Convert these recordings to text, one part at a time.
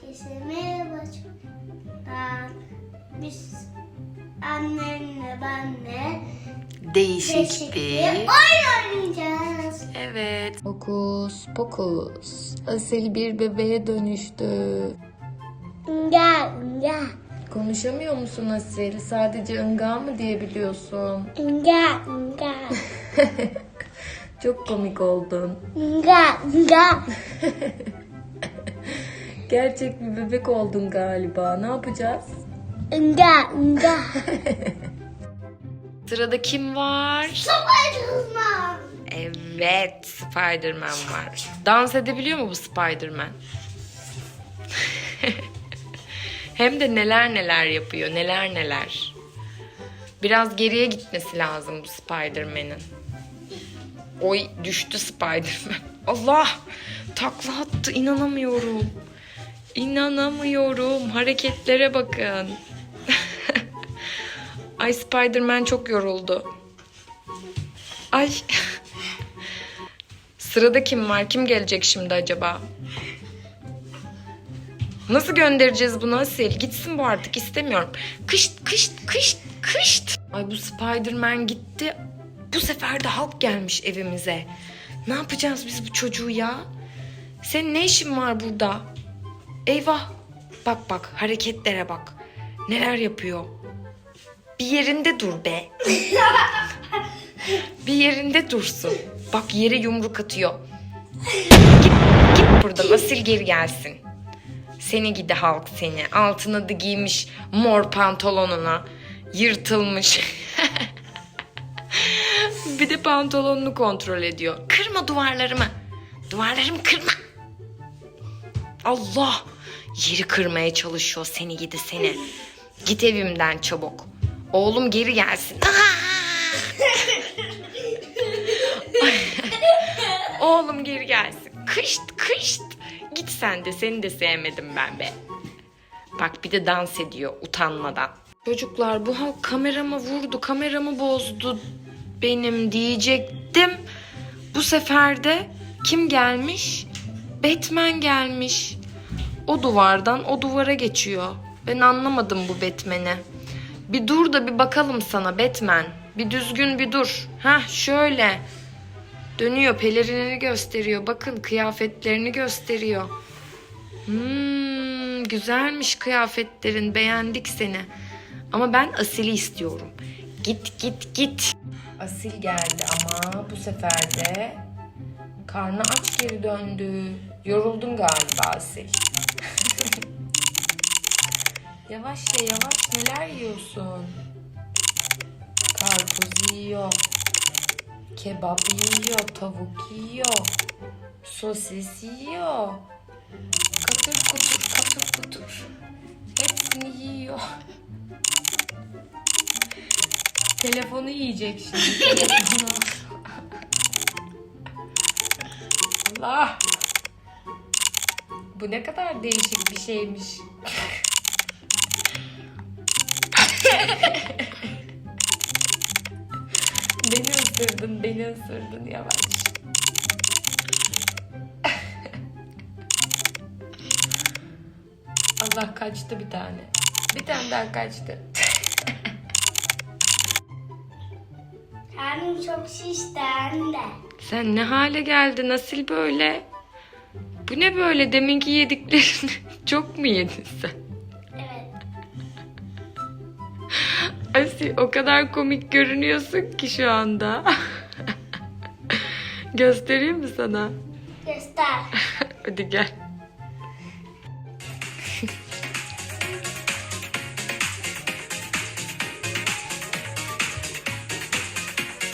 Herkese merhaba çocuklar. Biz annemle benle Değişik değişik bir oyun oynayacağız. Evet. Hokus pokus. Asil bir bebeğe dönüştü. Nga nga Konuşamıyor musun Asil? Sadece ınga mı diyebiliyorsun? nga nga Çok komik oldun. nga nga. Gerçek bir bebek oldun galiba. Ne yapacağız? Nga nga. Sırada kim var? Spiderman. Evet, Spider-Man var. Dans edebiliyor mu bu Spider-Man? Hem de neler neler yapıyor, neler neler. Biraz geriye gitmesi lazım bu Spider-Man'in. Oy düştü Spider-Man. Allah! Takla attı, inanamıyorum. İnanamıyorum. Hareketlere bakın. Ay Spider-Man çok yoruldu. Ay. Sırada kim var? Kim gelecek şimdi acaba? Nasıl göndereceğiz bunu Asil? Gitsin bu artık istemiyorum. Kışt kışt kışt kışt. Ay bu Spider-Man gitti. Bu sefer de Hulk gelmiş evimize. Ne yapacağız biz bu çocuğu ya? Senin ne işin var burada? Eyvah. Bak bak hareketlere bak. Neler yapıyor. Bir yerinde dur be. Bir yerinde dursun. Bak yere yumruk atıyor. Git, git buradan asil geri gelsin. Seni gidi halk seni. Altına da giymiş mor pantolonuna. Yırtılmış. bir de pantolonunu kontrol ediyor. Kırma duvarlarımı. Duvarlarımı kırma. Allah. Yeri kırmaya çalışıyor seni gidi seni. Git evimden çabuk. Oğlum geri gelsin. Oğlum geri gelsin. Kışt kışt. Git sen de seni de sevmedim ben be. Bak bir de dans ediyor utanmadan. Çocuklar bu halk kamerama vurdu, kameramı bozdu benim diyecektim. Bu sefer de kim gelmiş? Batman gelmiş. O duvardan o duvara geçiyor. Ben anlamadım bu Batman'i. Bir dur da bir bakalım sana Batman. Bir düzgün bir dur. Hah şöyle. Dönüyor pelerinini gösteriyor. Bakın kıyafetlerini gösteriyor. Hmm, güzelmiş kıyafetlerin. Beğendik seni. Ama ben Asil'i istiyorum. Git git git. Asil geldi ama bu sefer de karnı aç geri döndü. Yoruldun galiba Asil. yavaş ye yavaş neler yiyorsun? Karpuz yiyor. Kebap yiyor, tavuk yiyor, sosis yiyor. Katır kutur, katır kutur. Hepsini yiyor. Telefonu yiyecek şimdi. Allah. Bu ne kadar değişik bir şeymiş. Beni ısırdın, beni ısırdın yavaş. Allah kaçtı bir tane. Bir tane daha kaçtı. Karnım çok şişti anne. Sen ne hale geldin Asil böyle? Bu ne böyle deminki yediklerini çok mu yedin sen? Evet. Asil o kadar komik görünüyorsun ki şu anda. Göstereyim mi sana? Göster. Hadi gel.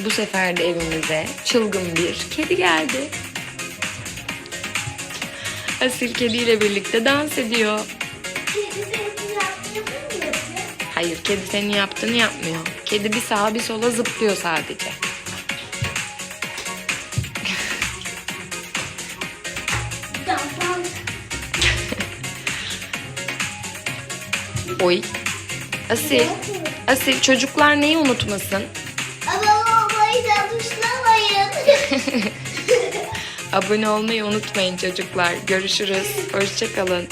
Bu sefer de evimize çılgın bir kedi geldi. Asil kediyle birlikte dans ediyor. Hayır kedi senin yaptığını yapmıyor. Kedi bir sağa bir sola zıplıyor sadece. Oy. Asil. Asil çocuklar neyi unutmasın? Ama olmayı da tuşlamayın. Abone olmayı unutmayın çocuklar. Görüşürüz. Hoşçakalın.